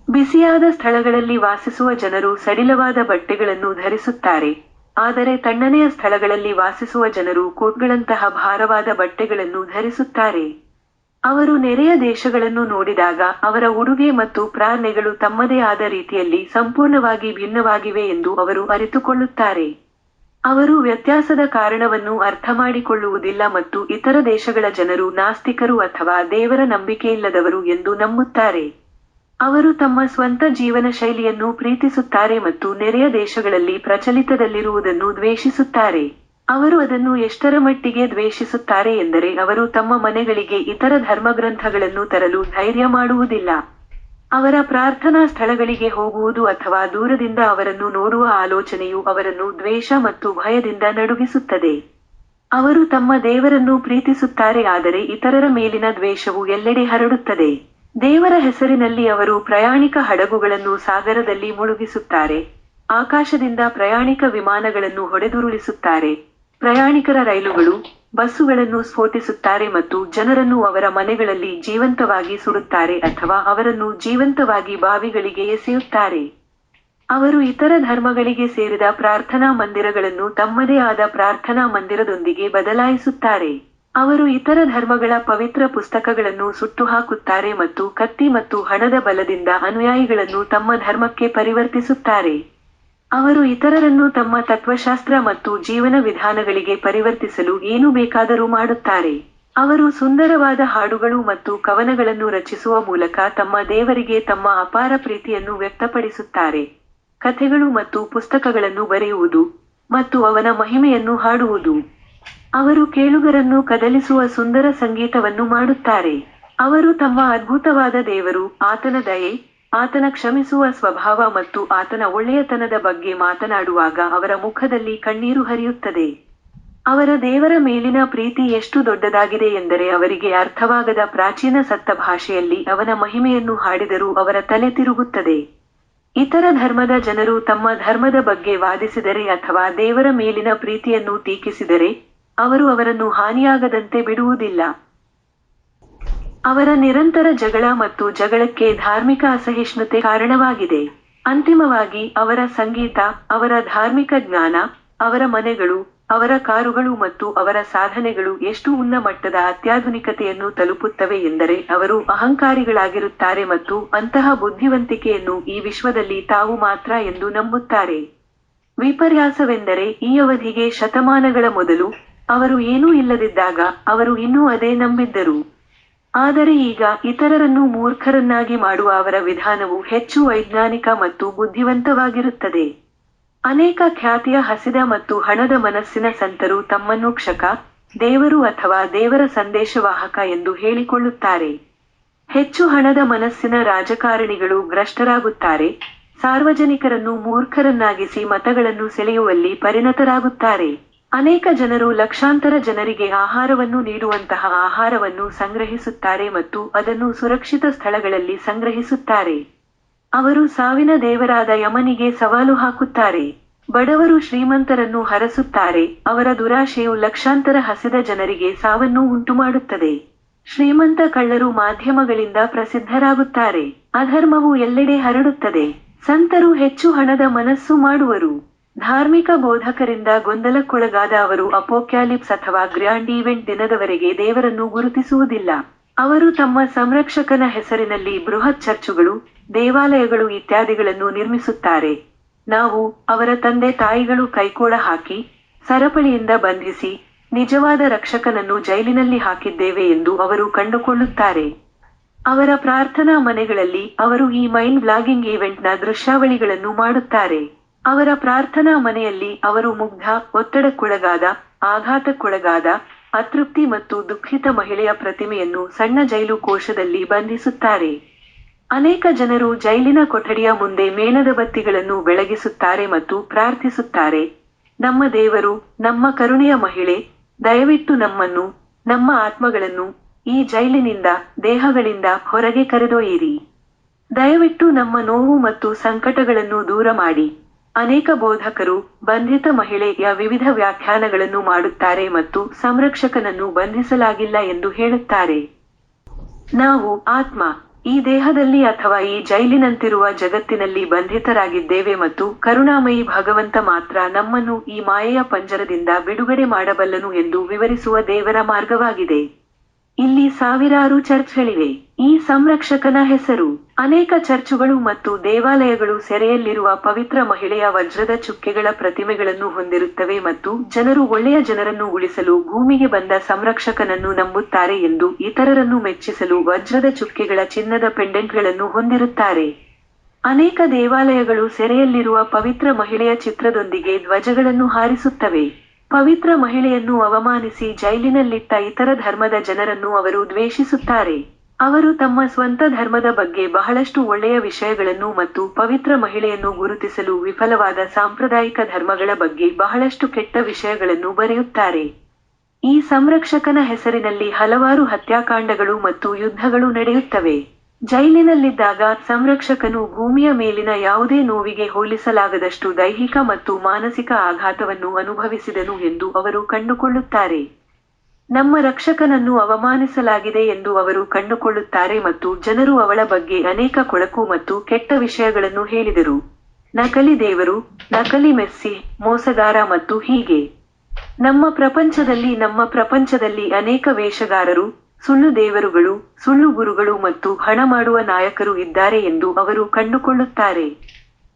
ಬಿಸಿಯಾದ ಸ್ಥಳಗಳಲ್ಲಿ ವಾಸಿಸುವ ಜನರು ಸಡಿಲವಾದ ಬಟ್ಟೆಗಳನ್ನು ಧರಿಸುತ್ತಾರೆ. ಆದರೆ ತಣ್ಣನೆಯ ಸ್ಥಳಗಳಲ್ಲಿ ವಾಸಿಸುವ ಜನರು ಕೋಟ್ಗಳಂತಹ ಭಾರವಾದ ಬಟ್ಟೆಗಳನ್ನು ಧರಿಸುತ್ತಾರೆ. ಅವರು ನೆರೆಯ ದೇಶಗಳನ್ನು ನೋಡಿದಾಗ ಅವರ ಉಡುಗೆ ಮತ್ತು ಪ್ರಾರ್ಥನೆಗಳು ತಮ್ಮದೇ ಆದ ರೀತಿಯಲ್ಲಿ ಸಂಪೂರ್ಣವಾಗಿ ಭಿನ್ನವಾಗಿವೆ ಎಂದು ಅವರು ಅರಿತುಕೊಳ್ಳುತ್ತಾರೆ. ಅವರು ವ್ಯತ್ಯಾಸದ ಕಾರಣವನ್ನು ಅರ್ಥಮಾಡಿಕೊಳ್ಳುವುದಿಲ್ಲ ಮತ್ತು ಇತರ ದೇಶಗಳ ಜನರು ನಾಸ್ತಿಕರು ಅಥವಾ ದೇವರ ನಂಬಿಕೆಯಿಲ್ಲದವರು ಎಂದು ನಂಬುತ್ತಾರೆ. ಅವರು ತಮ್ಮ ಸ್ವಂತ ಜೀವನ ಶೈಲಿಯನ್ನು ಪ್ರೀತಿಸುತ್ತಾರೆ ಮತ್ತು ನೆರೆಯ ದೇಶಗಳಲ್ಲಿ ಪ್ರಚಲಿತದಲ್ಲಿರುವುದನ್ನು ದ್ವೇಷಿಸುತ್ತಾರೆ. ಅವರು ಅದನ್ನು ಎಷ್ಟರ ಮಟ್ಟಿಗೆ ದ್ವೇಷಿಸುತ್ತಾರೆ ಎಂದರೆ ಅವರು ತಮ್ಮ ಮನೆಗಳಿಗೆ ಇತರ ಧರ್ಮಗ್ರಂಥಗಳನ್ನು ತರಲು ಧೈರ್ಯ ಮಾಡುವುದಿಲ್ಲ. ಅವರ ಪ್ರಾರ್ಥನಾ ಸ್ಥಳಗಳಿಗೆ ಹೋಗುವುದು ಅಥವಾ ದೂರದಿಂದ ಅವರನ್ನು ನೋಡುವ ಆಲೋಚನೆಯು ಅವರನ್ನು ದ್ವೇಷ ಮತ್ತು ಭಯದಿಂದ ನಡುಗಿಸುತ್ತದೆ. ಅವರು ತಮ್ಮ ದೇವರನ್ನು ಪ್ರೀತಿಸುತ್ತಾರೆ ಆದರೆ ಇತರರ ಮೇಲಿನ ದ್ವೇಷವು ಎಲ್ಲೆಡೆ ಹರಡುತ್ತದೆ. ದೇವರ ಹೆಸರಿನಲ್ಲಿ ಅವರು ಪ್ರಯಾಣಿಕ ಹಡಗುಗಳನ್ನು ಸಾಗರದಲ್ಲಿ ಮುಳುಗಿಸುತ್ತಾರೆ. ಆಕಾಶದಿಂದ ಪ್ರಯಾಣಿಕ ವಿಮಾನಗಳನ್ನು ಹೊಡೆದುರುಳಿಸುತ್ತಾರೆ. ಪ್ರಯಾಣಿಕರ ರೈಲುಗಳು ಬಸ್ಸುಗಳನ್ನು ಸ್ಫೋಟಿಸುತ್ತಾರೆ ಮತ್ತು ಜನರನ್ನು ಅವರ ಮನೆಗಳಲ್ಲಿ ಜೀವಂತವಾಗಿ ಸುಡುತ್ತಾರೆ ಅಥವಾ ಅವರನ್ನು ಜೀವಂತವಾಗಿ ಬಾವಿಗಳಿಗೆ ಎಸೆಯುತ್ತಾರೆ. ಅವರು ಇತರ ಧರ್ಮಗಳಿಗೆ ಸೇರಿದ ಪ್ರಾರ್ಥನಾ ಮಂದಿರಗಳನ್ನು ತಮ್ಮದೇ ಆದ ಪ್ರಾರ್ಥನಾ ಮಂದಿರದೊಂದಿಗೆ ಬದಲಾಯಿಸುತ್ತಾರೆ. ಅವರು ಇತರ ಧರ್ಮಗಳ ಪವಿತ್ರ ಪುಸ್ತಕಗಳನ್ನು ಸುಟ್ಟು ಹಾಕುತ್ತಾರೆ ಮತ್ತು ಕತ್ತಿ ಮತ್ತು ಹಣದ ಬಲದಿಂದ ಅನುಯಾಯಿಗಳನ್ನು ತಮ್ಮ ಧರ್ಮಕ್ಕೆ ಪರಿವರ್ತಿಸುತ್ತಾರೆ. ಅವರು ಇತರರನ್ನು ತಮ್ಮ ತತ್ವಶಾಸ್ತ್ರ ಮತ್ತು ಜೀವನ ವಿಧಾನಗಳಿಗೆ ಪರಿವರ್ತಿಸಲು ಏನು ಬೇಕಾದರೂ ಮಾಡುತ್ತಾರೆ. ಅವರು ಸುಂದರವಾದ ಹಾಡುಗಳು ಮತ್ತು ಕವನಗಳನ್ನು ರಚಿಸುವ ಮೂಲಕ ತಮ್ಮ ದೇವರಿಗೆ ತಮ್ಮ ಅಪಾರ ಪ್ರೀತಿಯನ್ನು ವ್ಯಕ್ತಪಡಿಸುತ್ತಾರೆ. ಕಥೆಗಳು ಮತ್ತು ಪುಸ್ತಕಗಳನ್ನು ಬರೆಯುವುದು ಮತ್ತು ಅವನ ಮಹಿಮೆಯನ್ನು ಹಾಡುವುದು. ಅವರು ಕೇಳುಗರನ್ನು ಕದಲಿಸುವ ಸುಂದರ ಸಂಗೀತವನ್ನು ಮಾಡುತ್ತಾರೆ. ಅವರು ತಮ್ಮ ಅದ್ಭುತವಾದ ದೇವರು, ಆತನ ದಯೆ, ಆತನ ಕ್ಷಮಿಸುವ ಸ್ವಭಾವ ಮತ್ತು ಆತನ ಒಳ್ಳೆಯತನದ ಬಗ್ಗೆ ಮಾತನಾಡುವಾಗ ಅವರ ಮುಖದಲ್ಲಿ ಕಣ್ಣೀರು ಹರಿಯುತ್ತದೆ. ಅವರ ದೇವರ ಮೇಲಿನ ಪ್ರೀತಿ ಎಷ್ಟು ದೊಡ್ಡದಾಗಿದೆ ಎಂದರೆ ಅವರಿಗೆ ಅರ್ಥವಾಗದ ಪ್ರಾಚೀನ ಸತ್ತ ಭಾಷೆಯಲ್ಲಿ ಅವನ ಮಹಿಮೆಯನ್ನು ಹಾಡಿದರೂ ಅವರ ತಲೆ ತಿರುಗುತ್ತದೆ. ಇತರ ಧರ್ಮದ ಜನರು ತಮ್ಮ ಧರ್ಮದ ಬಗ್ಗೆ ವಾದಿಸಿದರೆ ಅಥವಾ ದೇವರ ಮೇಲಿನ ಪ್ರೀತಿಯನ್ನು ಟೀಕಿಸಿದರೆ ಅವರು ಅವರನ್ನು ಹಾನಿಯಾಗದಂತೆ ಬಿಡುವುದಿಲ್ಲ. ಅವರ ನಿರಂತರ ಜಗಳ ಮತ್ತು ಜಗಳಕ್ಕೆ ಧಾರ್ಮಿಕ ಅಸಹಿಷ್ಣುತೆ ಕಾರಣವಾಗಿದೆ. ಅಂತಿಮವಾಗಿ, ಅವರ ಸಂಗೀತ, ಅವರ ಧಾರ್ಮಿಕ ಜ್ಞಾನ, ಅವರ ಮನೆಗಳು, ಅವರ ಕಾರುಗಳು ಮತ್ತು ಅವರ ಸಾಧನೆಗಳು ಎಷ್ಟು ಉನ್ನ ಮಟ್ಟದ ಅತ್ಯಾಧುನಿಕತೆಯನ್ನು ತಲುಪುತ್ತವೆ ಎಂದರೆ ಅವರು ಅಹಂಕಾರಿಗಳಾಗಿರುತ್ತಾರೆ ಮತ್ತು ಅಂತಹ ಬುದ್ಧಿವಂತಿಕೆಯನ್ನು ಈ ವಿಶ್ವದಲ್ಲಿ ತಾವು ಮಾತ್ರ ಎಂದು ನಂಬುತ್ತಾರೆ. ವಿಪರ್ಯಾಸವೆಂದರೆ ಈ ಅವಧಿಗೆ ಶತಮಾನಗಳ ಮೊದಲು ಅವರು ಏನೂ ಇಲ್ಲದಿದ್ದಾಗ ಅವರು ಇನ್ನೂ ಅದೇ ನಂಬಿದ್ದರು. ಆದರೆ ಈಗ ಇತರರನ್ನು ಮೂರ್ಖರನ್ನಾಗಿ ಮಾಡುವ ಅವರ ವಿಧಾನವು ಹೆಚ್ಚು ವೈಜ್ಞಾನಿಕ ಮತ್ತು ಬುದ್ಧಿವಂತವಾಗಿರುತ್ತದೆ. ಅನೇಕ ಖ್ಯಾತಿಯ ಹಸಿದ ಮತ್ತು ಹಣದ ಮನಸ್ಸಿನ ಸಂತರು ತಮ್ಮನ್ನು ಕ್ಷಕ, ದೇವರು ಅಥವಾ ದೇವರ ಸಂದೇಶವಾಹಕ ಎಂದು ಹೇಳಿಕೊಳ್ಳುತ್ತಾರೆ. ಹೆಚ್ಚು ಹಣದ ಮನಸ್ಸಿನ ರಾಜಕಾರಣಿಗಳು ಭ್ರಷ್ಟರಾಗುತ್ತಾರೆ. ಸಾರ್ವಜನಿಕರನ್ನು ಮೂರ್ಖರನ್ನಾಗಿಸಿ ಮತಗಳನ್ನು ಸೆಳೆಯುವಲ್ಲಿ ಪರಿಣತರಾಗುತ್ತಾರೆ. ಅನೇಕ ಜನರು ಲಕ್ಷಾಂತರ ಜನರಿಗೆ ಆಹಾರವನ್ನು ನೀಡುವಂತಹ ಆಹಾರವನ್ನು ಸಂಗ್ರಹಿಸುತ್ತಾರೆ ಮತ್ತು ಅದನ್ನು ಸುರಕ್ಷಿತ ಸ್ಥಳಗಳಲ್ಲಿ ಸಂಗ್ರಹಿಸುತ್ತಾರೆ. ಅವರು ಸಾವಿನ ದೇವರಾದ ಯಮನಿಗೆ ಸವಾಲು ಹಾಕುತ್ತಾರೆ. ಬಡವರು ಶ್ರೀಮಂತರನ್ನು ಹರಸುತ್ತಾರೆ. ಅವರ ದುರಾಶೆಯು ಲಕ್ಷಾಂತರ ಹಸಿದ ಜನರಿಗೆ ಸಾವನ್ನು ಉಂಟುಮಾಡುತ್ತದೆ. ಶ್ರೀಮಂತ ಕಳ್ಳರು ಮಾಧ್ಯಮಗಳಿಂದ ಪ್ರಸಿದ್ಧರಾಗುತ್ತಾರೆ. ಅಧರ್ಮವು ಎಲ್ಲೆಡೆ ಹರಡುತ್ತದೆ. ಸಂತರು ಹೆಚ್ಚು ಹಣದ ಮನಸ್ಸು ಮಾಡುವರು. ಧಾರ್ಮಿಕ ಬೋಧಕರಿಂದ ಗೊಂದಲಕ್ಕೊಳಗಾದ ಅವರು ಅಪೋಕ್ಯಾಲಿಪ್ಸ್ ಅಥವಾ ಗ್ರ್ಯಾಂಡ್ ಈವೆಂಟ್ ದಿನದವರೆಗೆ ದೇವರನ್ನು ಗುರುತಿಸುವುದಿಲ್ಲ. ಅವರು ತಮ್ಮ ಸಂರಕ್ಷಕನ ಹೆಸರಿನಲ್ಲಿ ಬೃಹತ್ ಚರ್ಚುಗಳು, ದೇವಾಲಯಗಳು ಇತ್ಯಾದಿಗಳನ್ನು ನಿರ್ಮಿಸುತ್ತಾರೆ. ನಾವು ಅವರ ತಂದೆ ತಾಯಿಗಳು ಕೈಕೋಳ ಹಾಕಿ, ಸರಪಳಿಯಿಂದ ಬಂಧಿಸಿ, ನಿಜವಾದ ರಕ್ಷಕನನ್ನು ಜೈಲಿನಲ್ಲಿ ಹಾಕಿದ್ದೇವೆ ಎಂದು ಅವರು ಕಂಡುಕೊಳ್ಳುತ್ತಾರೆ. ಅವರ ಪ್ರಾರ್ಥನಾ ಮನೆಗಳಲ್ಲಿ ಅವರು ಈ ಮೈಂಡ್ ಬ್ಲಾಗಿಂಗ್ ಈವೆಂಟ್ನ ದೃಶ್ಯಾವಳಿಗಳನ್ನು ಮಾಡುತ್ತಾರೆ. ಅವರ ಪ್ರಾರ್ಥನಾ ಮನೆಯಲ್ಲಿ ಅವರು ಮುಗ್ಧ, ಒತ್ತಡಕ್ಕೊಳಗಾದ, ಆಘಾತಕ್ಕೊಳಗಾದ, ಅತೃಪ್ತಿ ಮತ್ತು ದುಃಖಿತ ಮಹಿಳೆಯ ಪ್ರತಿಮೆಯನ್ನು ಸಣ್ಣ ಜೈಲು ಕೋಶದಲ್ಲಿ ಬಂಧಿಸುತ್ತಾರೆ. ಅನೇಕ ಜನರು ಜೈಲಿನ ಕೊಠಡಿಯ ಮುಂದೆ ಮೇಣದ ಬತ್ತಿಗಳನ್ನು ಬೆಳಗಿಸುತ್ತಾರೆ ಮತ್ತು ಪ್ರಾರ್ಥಿಸುತ್ತಾರೆ. ನಮ್ಮ ದೇವರು, ನಮ್ಮ ಕರುಣೆಯ ಮಹಿಳೆ, ದಯವಿಟ್ಟು ನಮ್ಮನ್ನು, ನಮ್ಮ ಆತ್ಮಗಳನ್ನು ಈ ಜೈಲಿನಿಂದ, ದೇಹಗಳಿಂದ ಹೊರಗೆ ಕರೆದೊಯ್ಯಿರಿ. ದಯವಿಟ್ಟು ನಮ್ಮ ನೋವು ಮತ್ತು ಸಂಕಟಗಳನ್ನು ದೂರ ಮಾಡಿ ಅನೇಕ ಬೋಧಕರು ಬಂಧಿತ ಮಹಿಳೆಯ ವಿವಿಧ ವ್ಯಾಖ್ಯಾನಗಳನ್ನು ಮಾಡುತ್ತಾರೆ ಮತ್ತು ಸಂರಕ್ಷಕನನ್ನು ಬಂಧಿಸಲಾಗಿಲ್ಲ ಎಂದು ಹೇಳುತ್ತಾರೆ. ನಾವು ಆತ್ಮ, ಈ ದೇಹದಲ್ಲಿ ಅಥವಾ ಈ ಜೈಲಿನಂತಿರುವ ಜಗತ್ತಿನಲ್ಲಿ ಬಂಧಿತರಾಗಿದ್ದೇವೆ ಮತ್ತು ಕರುಣಾಮಯಿ ಭಗವಂತ ಮಾತ್ರ ನಮ್ಮನ್ನು ಈ ಮಾಯೆಯ ಪಂಜರದಿಂದ ಬಿಡುಗಡೆ ಮಾಡಬಲ್ಲನು ಎಂದು ವಿವರಿಸುವ ದೇವರ ಮಾರ್ಗವಾಗಿದೆ. ಇಲ್ಲಿ ಸಾವಿರಾರು ಚರ್ಚ್ಗಳಿವೆ. ಈ ಸಂರಕ್ಷಕನ ಹೆಸರು. ಅನೇಕ ಚರ್ಚುಗಳು ಮತ್ತು ದೇವಾಲಯಗಳು ಸೆರೆಯಲ್ಲಿರುವ ಪವಿತ್ರ ಮಹಿಳೆಯ ವಜ್ರದ ಚುಕ್ಕೆಗಳ ಪ್ರತಿಮೆಗಳನ್ನು ಹೊಂದಿರುತ್ತವೆ ಮತ್ತು ಜನರು ಒಳ್ಳೆಯ ಜನರನ್ನು ಉಳಿಸಲು ಭೂಮಿಗೆ ಬಂದ ಸಂರಕ್ಷಕನನ್ನು ನಂಬುತ್ತಾರೆ ಎಂದು ಇತರರನ್ನು ಮೆಚ್ಚಿಸಲು ವಜ್ರದ ಚುಕ್ಕೆಗಳ ಚಿನ್ನದ ಪೆಂಡೆಂಟ್ಗಳನ್ನು ಹೊಂದಿರುತ್ತಾರೆ. ಅನೇಕ ದೇವಾಲಯಗಳು ಸೆರೆಯಲ್ಲಿರುವ ಪವಿತ್ರ ಮಹಿಳೆಯ ಚಿತ್ರದೊಂದಿಗೆ ಧ್ವಜಗಳನ್ನು ಹಾರಿಸುತ್ತವೆ. ಪವಿತ್ರ ಮಹಿಳೆಯನ್ನು ಅವಮಾನಿಸಿ ಜೈಲಿನಲ್ಲಿಟ್ಟ ಇತರ ಧರ್ಮದ ಜನರನ್ನು ಅವರು ದ್ವೇಷಿಸುತ್ತಾರೆ. ಅವರು ತಮ್ಮ ಸ್ವಂತ ಧರ್ಮದ ಬಗ್ಗೆ ಬಹಳಷ್ಟು ಒಳ್ಳೆಯ ವಿಷಯಗಳನ್ನು ಮತ್ತು ಪವಿತ್ರ ಮಹಿಳೆಯನ್ನು ಗುರುತಿಸಲು ವಿಫಲವಾದ ಸಾಂಪ್ರದಾಯಿಕ ಧರ್ಮಗಳ ಬಗ್ಗೆ ಬಹಳಷ್ಟು ಕೆಟ್ಟ ವಿಷಯಗಳನ್ನು ಬರೆಯುತ್ತಾರೆ. ಈ ಸಂರಕ್ಷಕನ ಹೆಸರಿನಲ್ಲಿ ಹಲವಾರು ಹತ್ಯಾಕಾಂಡಗಳು ಮತ್ತು ಯುದ್ಧಗಳು ನಡೆಯುತ್ತವೆ. ಜೈಲಿನಲ್ಲಿದ್ದಾಗ ಸಂರಕ್ಷಕನು ಭೂಮಿಯ ಮೇಲಿನ ಯಾವುದೇ ನೋವಿಗೆ ಹೋಲಿಸಲಾಗದಷ್ಟು ದೈಹಿಕ ಮತ್ತು ಮಾನಸಿಕ ಆಘಾತವನ್ನು ಅನುಭವಿಸಿದನು ಎಂದು ಅವರು ಕಂಡುಕೊಳ್ಳುತ್ತಾರೆ. ನಮ್ಮ ರಕ್ಷಕನನ್ನು ಅವಮಾನಿಸಲಾಗಿದೆ ಎಂದು ಅವರು ಕಂಡುಕೊಳ್ಳುತ್ತಾರೆ ಮತ್ತು ಜನರು ಅವಳ ಬಗ್ಗೆ ಅನೇಕ ಕೊಳಕು ಮತ್ತು ಕೆಟ್ಟ ವಿಷಯಗಳನ್ನು ಹೇಳಿದರು. ನಕಲಿ ದೇವರು, ನಕಲಿ ಮೆಸ್ಸಿ, ಮೋಸಗಾರ ಮತ್ತು ಹೀಗೆ. ನಮ್ಮ ಪ್ರಪಂಚದಲ್ಲಿ ನಮ್ಮ ಪ್ರಪಂಚದಲ್ಲಿ ಅನೇಕ ವೇಷಗಾರರು ಸುಳ್ಳು ದೇವರುಗಳು, ಸುಳ್ಳು ಗುರುಗಳು ಮತ್ತು ಹಣ ಮಾಡುವ ನಾಯಕರು ಇದ್ದಾರೆ ಎಂದು ಅವರು ಕಂಡುಕೊಳ್ಳುತ್ತಾರೆ.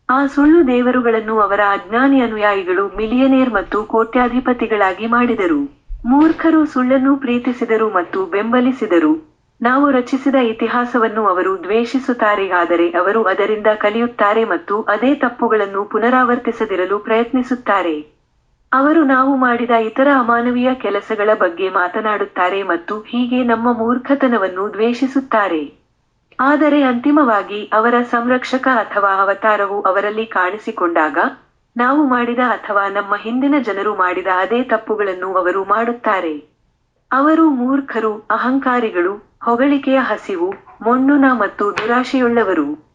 ಆ ಸುಳ್ಳು ದೇವರುಗಳನ್ನು ಅವರ ಅಜ್ಞಾನಿ ಅನುಯಾಯಿಗಳು ಮಿಲಿಯನೇರ್ ಮತ್ತು ಕೋಟ್ಯಾಧಿಪತಿಗಳಾಗಿ ಮಾಡಿದರು. ಮೂರ್ಖರು ಸುಳ್ಳನ್ನು ಪ್ರೀತಿಸಿದರು ಮತ್ತು ಬೆಂಬಲಿಸಿದರು. ನಾವು ರಚಿಸಿದ ಇತಿಹಾಸವನ್ನು ಅವರು ದ್ವೇಷಿಸುತ್ತಾರೆ, ಆದರೆ ಅವರು ಅದರಿಂದ ಕಲಿಯುತ್ತಾರೆ ಮತ್ತು ಅದೇ ತಪ್ಪುಗಳನ್ನು ಪುನರಾವರ್ತಿಸದಿರಲು ಪ್ರಯತ್ನಿಸುತ್ತಾರೆ. ಅವರು ನಾವು ಮಾಡಿದ ಇತರ ಅಮಾನವೀಯ ಕೆಲಸಗಳ ಬಗ್ಗೆ ಮಾತನಾಡುತ್ತಾರೆ ಮತ್ತು ಹೀಗೆ ನಮ್ಮ ಮೂರ್ಖತನವನ್ನು ದ್ವೇಷಿಸುತ್ತಾರೆ. ಆದರೆ ಅಂತಿಮವಾಗಿ ಅವರ ಸಂರಕ್ಷಕ ಅಥವಾ ಅವತಾರವು ಅವರಲ್ಲಿ ಕಾಣಿಸಿಕೊಂಡಾಗ, ನಾವು ಮಾಡಿದ ಅಥವಾ ನಮ್ಮ ಹಿಂದಿನ ಜನರು ಮಾಡಿದ ಅದೇ ತಪ್ಪುಗಳನ್ನು ಅವರು ಮಾಡುತ್ತಾರೆ. ಅವರು ಮೂರ್ಖರು, ಅಹಂಕಾರಿಗಳು, ಹೊಗಳಿಕೆಯ ಹಸಿವು, ಮೊಣ್ಣುನ ಮತ್ತು ದುರಾಶೆಯುಳ್ಳವರು.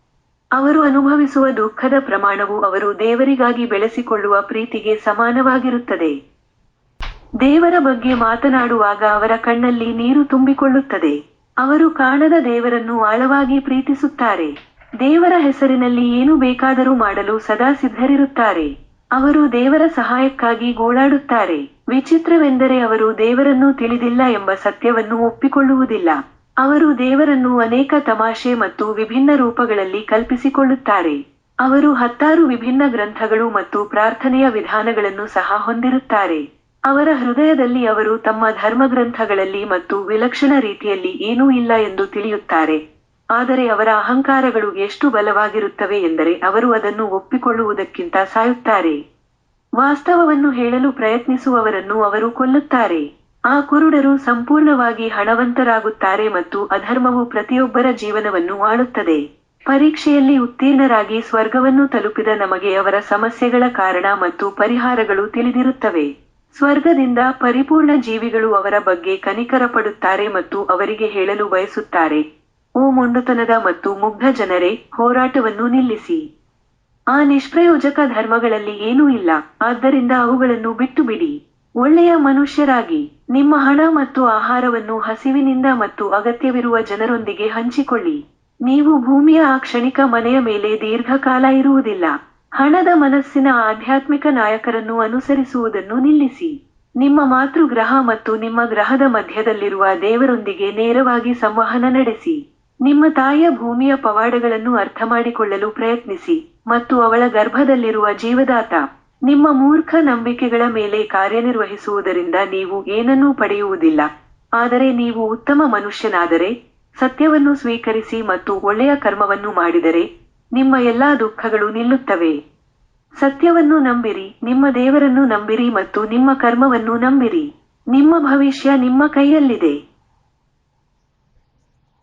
ಅವರು ಅನುಭವಿಸುವ ದುಃಖದ ಪ್ರಮಾಣವು ಅವರು ದೇವರಿಗಾಗಿ ಬೆಳೆಸಿಕೊಳ್ಳುವ ಪ್ರೀತಿಗೆ ಸಮಾನವಾಗಿರುತ್ತದೆ. ದೇವರ ಬಗ್ಗೆ ಮಾತನಾಡುವಾಗ ಅವರ ಕಣ್ಣಲ್ಲಿ ನೀರು ತುಂಬಿಕೊಳ್ಳುತ್ತದೆ. ಅವರು ಕಾಣದ ದೇವರನ್ನು ಆಳವಾಗಿ ಪ್ರೀತಿಸುತ್ತಾರೆ. ದೇವರ ಹೆಸರಿನಲ್ಲಿ ಏನು ಬೇಕಾದರೂ ಮಾಡಲು ಸದಾ ಸಿದ್ಧರಿರುತ್ತಾರೆ. ಅವರು ದೇವರ ಸಹಾಯಕ್ಕಾಗಿ ಗೋಳಾಡುತ್ತಾರೆ. ವಿಚಿತ್ರವೆಂದರೆ ಅವರು ದೇವರನ್ನು ತಿಳಿದಿಲ್ಲ ಎಂಬ ಸತ್ಯವನ್ನು ಒಪ್ಪಿಕೊಳ್ಳುವುದಿಲ್ಲ. ಅವರು ದೇವರನ್ನು ಅನೇಕ ತಮಾಷೆ ಮತ್ತು ವಿಭಿನ್ನ ರೂಪಗಳಲ್ಲಿ ಕಲ್ಪಿಸಿಕೊಳ್ಳುತ್ತಾರೆ. ಅವರು ಹತ್ತಾರು ವಿಭಿನ್ನ ಗ್ರಂಥಗಳು ಮತ್ತು ಪ್ರಾರ್ಥನೆಯ ವಿಧಾನಗಳನ್ನು ಸಹ ಹೊಂದಿರುತ್ತಾರೆ. ಅವರ ಹೃದಯದಲ್ಲಿ ಅವರು ತಮ್ಮ ಧರ್ಮಗ್ರಂಥಗಳಲ್ಲಿ ಮತ್ತು ವಿಲಕ್ಷಣ ರೀತಿಯಲ್ಲಿ ಏನೂ ಇಲ್ಲ ಎಂದು ತಿಳಿಯುತ್ತಾರೆ. ಆದರೆ ಅವರ ಅಹಂಕಾರಗಳು ಎಷ್ಟು ಬಲವಾಗಿರುತ್ತವೆ ಎಂದರೆ ಅವರು ಅದನ್ನು ಒಪ್ಪಿಕೊಳ್ಳುವುದಕ್ಕಿಂತ ಸಾಯುತ್ತಾರೆ. ವಾಸ್ತವವನ್ನು ಹೇಳಲು ಪ್ರಯತ್ನಿಸುವವರನ್ನು ಅವರು ಕೊಲ್ಲುತ್ತಾರೆ. ಆ ಕುರುಡರು ಸಂಪೂರ್ಣವಾಗಿ ಹಣವಂತರಾಗುತ್ತಾರೆ ಮತ್ತು ಅಧರ್ಮವು ಪ್ರತಿಯೊಬ್ಬರ ಜೀವನವನ್ನು ಆಳುತ್ತದೆ. ಪರೀಕ್ಷೆಯಲ್ಲಿ ಉತ್ತೀರ್ಣರಾಗಿ ಸ್ವರ್ಗವನ್ನು ತಲುಪಿದ ನಮಗೆ ಅವರ ಸಮಸ್ಯೆಗಳ ಕಾರಣ ಮತ್ತು ಪರಿಹಾರಗಳು ತಿಳಿದಿರುತ್ತವೆ. ಸ್ವರ್ಗದಿಂದ ಪರಿಪೂರ್ಣ ಜೀವಿಗಳು ಅವರ ಬಗ್ಗೆ ಕನಿಕರ ಪಡುತ್ತಾರೆ ಮತ್ತು ಅವರಿಗೆ ಹೇಳಲು ಬಯಸುತ್ತಾರೆ. ಓ ಮೊಂಡುತನದ ಮತ್ತು ಮುಗ್ಧ ಜನರೇ, ಹೋರಾಟವನ್ನು ನಿಲ್ಲಿಸಿ. ಆ ನಿಷ್ಪ್ರಯೋಜಕ ಧರ್ಮಗಳಲ್ಲಿ ಏನೂ ಇಲ್ಲ, ಆದ್ದರಿಂದ ಅವುಗಳನ್ನು ಬಿಟ್ಟು ಬಿಡಿ ಒಳ್ಳೆಯ ಮನುಷ್ಯರಾಗಿ, ನಿಮ್ಮ ಹಣ ಮತ್ತು ಆಹಾರವನ್ನು ಹಸಿವಿನಿಂದ ಮತ್ತು ಅಗತ್ಯವಿರುವ ಜನರೊಂದಿಗೆ ಹಂಚಿಕೊಳ್ಳಿ. ನೀವು ಭೂಮಿಯ ಆ ಕ್ಷಣಿಕ ಮನೆಯ ಮೇಲೆ ದೀರ್ಘಕಾಲ ಇರುವುದಿಲ್ಲ. ಹಣದ ಮನಸ್ಸಿನ ಆಧ್ಯಾತ್ಮಿಕ ನಾಯಕರನ್ನು ಅನುಸರಿಸುವುದನ್ನು ನಿಲ್ಲಿಸಿ. ನಿಮ್ಮ ಮಾತೃಗ್ರಹ ಮತ್ತು ನಿಮ್ಮ ಗ್ರಹದ ಮಧ್ಯದಲ್ಲಿರುವ ದೇವರೊಂದಿಗೆ ನೇರವಾಗಿ ಸಂವಹನ ನಡೆಸಿ. ನಿಮ್ಮ ತಾಯಿಯ ಭೂಮಿಯ ಪವಾಡಗಳನ್ನು ಅರ್ಥಮಾಡಿಕೊಳ್ಳಲು ಪ್ರಯತ್ನಿಸಿ ಮತ್ತು ಅವಳ ಗರ್ಭದಲ್ಲಿರುವ ಜೀವದಾತ ನಿಮ್ಮ ಮೂರ್ಖ ನಂಬಿಕೆಗಳ ಮೇಲೆ ಕಾರ್ಯನಿರ್ವಹಿಸುವುದರಿಂದ ನೀವು ಏನನ್ನೂ ಪಡೆಯುವುದಿಲ್ಲ. ಆದರೆ ನೀವು ಉತ್ತಮ ಮನುಷ್ಯನಾದರೆ, ಸತ್ಯವನ್ನು ಸ್ವೀಕರಿಸಿ ಮತ್ತು ಒಳ್ಳೆಯ ಕರ್ಮವನ್ನು ಮಾಡಿದರೆ ನಿಮ್ಮ ಎಲ್ಲಾ ದುಃಖಗಳು ನಿಲ್ಲುತ್ತವೆ. ಸತ್ಯವನ್ನು ನಂಬಿರಿ, ನಿಮ್ಮ ದೇವರನ್ನು ನಂಬಿರಿ ಮತ್ತು ನಿಮ್ಮ ಕರ್ಮವನ್ನು ನಂಬಿರಿ. ನಿಮ್ಮ ಭವಿಷ್ಯ ನಿಮ್ಮ ಕೈಯಲ್ಲಿದೆ.